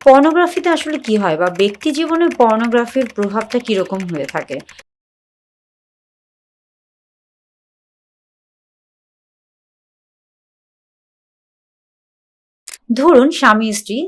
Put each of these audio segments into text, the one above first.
পর্নোগ্রাফিতে আসলে কি হয় বা ব্যক্তি জীবনে পর্নোগ্রাফির প্রভাবটা কীরকম হয়ে থাকে? ধরুন স্বামী-স্ত্রী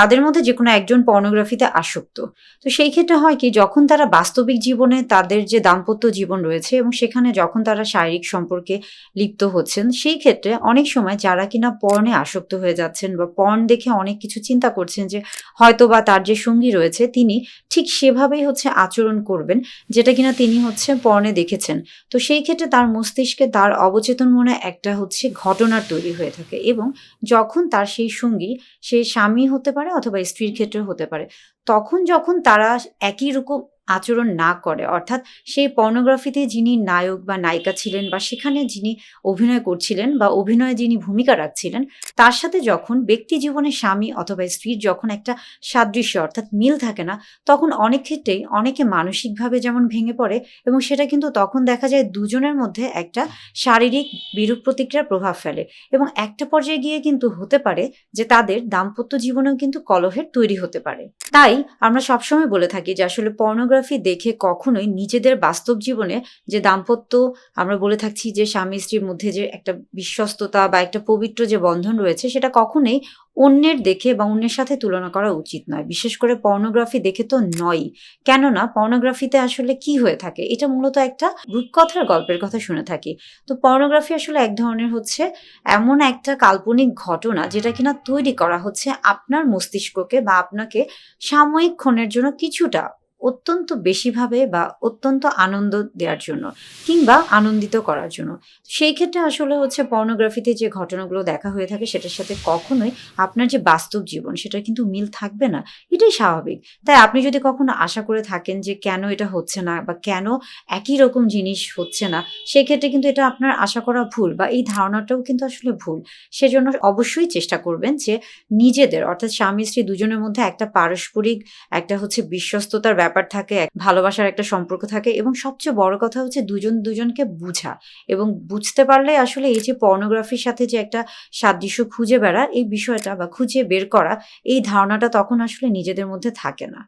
তাদের মধ্যে যে কোনো একজন পর্নোগ্রাফিতে আসক্ত। তো সেই ক্ষেত্রে হয় কি যখন তারা বাস্তবিক জীবনে তাদের যে দাম্পত্য জীবন রয়েছে এবং সেখানে যখন তারা শারীরিক সম্পর্কে লিপ্ত হচ্ছেন, সেই ক্ষেত্রে অনেক সময় যারা কিনা পর্নে আসক্ত হয়ে যাচ্ছেন বা পর্ন দেখে অনেক কিছু চিন্তা করছেন যে হয়তো বা তার যে সঙ্গী রয়েছে তিনি ঠিক সেভাবেই হচ্ছে আচরণ করবেন যেটা কিনা তিনি হচ্ছে পর্নে দেখেছেন। তো সেই ক্ষেত্রে তার মস্তিষ্কে তার অবচেতন মনে একটা হচ্ছে ঘটনার তৈরি হয়ে থাকে এবং যখন তার সেই সঙ্গী সে স্বামী হতে পারে অথবা স্ত্রীর ক্ষেত্রে হতে পারে। তখন যখন তারা একই রকম আচরণ না করে অর্থাৎ সেই পর্নোগ্রাফিতে যিনি নায়ক বা নায়িকা ছিলেন বা সেখানে যিনি অভিনয় করছিলেন বা অভিনয়ে যিনি ভূমিকা রাখছিলেন, তার সাথে যখন ব্যক্তি জীবনে স্বামী অথবা স্ত্রীর যখন একটা সাদৃশ্য অর্থাৎ মিল থাকে না, তখন অনেক ক্ষেত্রেই অনেকে মানসিকভাবে যেমন ভেঙে পড়ে এবং সেটা কিন্তু তখন দেখা যায় দুজনের মধ্যে একটা শারীরিক বিরূপ প্রতিক্রিয়ার প্রভাব ফেলে এবং একটা পর্যায়ে গিয়ে কিন্তু হতে পারে যে তাদের দাম্পত্য জীবনেও কিন্তু কলহের তৈরি হতে পারে। তাই আমরা সবসময় বলে থাকি যে আসলে পর্নোগ্রাফি দেখে কখনোই নিজেদের বাস্তব জীবনে যে দাম্পত্য আমরা বলে থাকছি যে স্বামী-স্ত্রীর মধ্যে যে একটা বিশ্বস্ততা বা একটা পবিত্র যে বন্ধন রয়েছে, সেটা কখনোই অন্যের দেখে বা অন্যের সাথে তুলনা করা উচিত নয়। বিশেষ করে পর্নোগ্রাফি দেখে তো নয় কেননা পর্নোগ্রাফিতে আসলে কি হয়ে থাকে? এটা মূলত একটা রূপকথার গল্পের কথা শুনে থাকি। তো পর্নোগ্রাফি আসলে এক ধরনের হচ্ছে এমন একটা কাল্পনিক ঘটনা যেটা কিনা তৈরি করা হচ্ছে আপনার মস্তিষ্ককে বা আপনাকে সাময়িক ক্ষণের জন্য কিছুটা অত্যন্ত বেশিভাবে বা অত্যন্ত আনন্দ দেওয়ার জন্য কিংবা আনন্দিত করার জন্য। সেই ক্ষেত্রে আসলে হচ্ছে পর্নোগ্রাফিতে যে ঘটনাগুলো দেখা হয়ে থাকে সেটার সাথে কখনোই আপনার যে বাস্তব জীবন সেটা কিন্তু মিল থাকবে না। এটাই স্বাভাবিক। তাই আপনি যদি কখনো আশা করে থাকেন যে কেন এটা হচ্ছে না বা কেন একই রকম জিনিস হচ্ছে না, সেক্ষেত্রে কিন্তু এটা আপনার আশা করা ভুল বা এই ধারণাটাও কিন্তু আসলে ভুল। সেজন্য অবশ্যই চেষ্টা করবেন যে নিজেদের অর্থাৎ স্বামী-স্ত্রী দুজনের মধ্যে একটা পারস্পরিক একটা হচ্ছে বিশ্বস্ততার ব্যাপার থাকে, এক ভালোবাসার একটা সম্পর্ক থাকে এবং সবচেয়ে বড় কথা হচ্ছে দুজন দুজনকে বুঝা এবং বুঝতে পারলে আসলে এই যে পর্নোগ্রাফির সাথে যে একটা সাদৃশ্য খুঁজে বেড়া এই বিষয়টা বা খুঁজে বের করা এই ধারণাটা তখন আসলে নিজেদের মধ্যে থাকে না।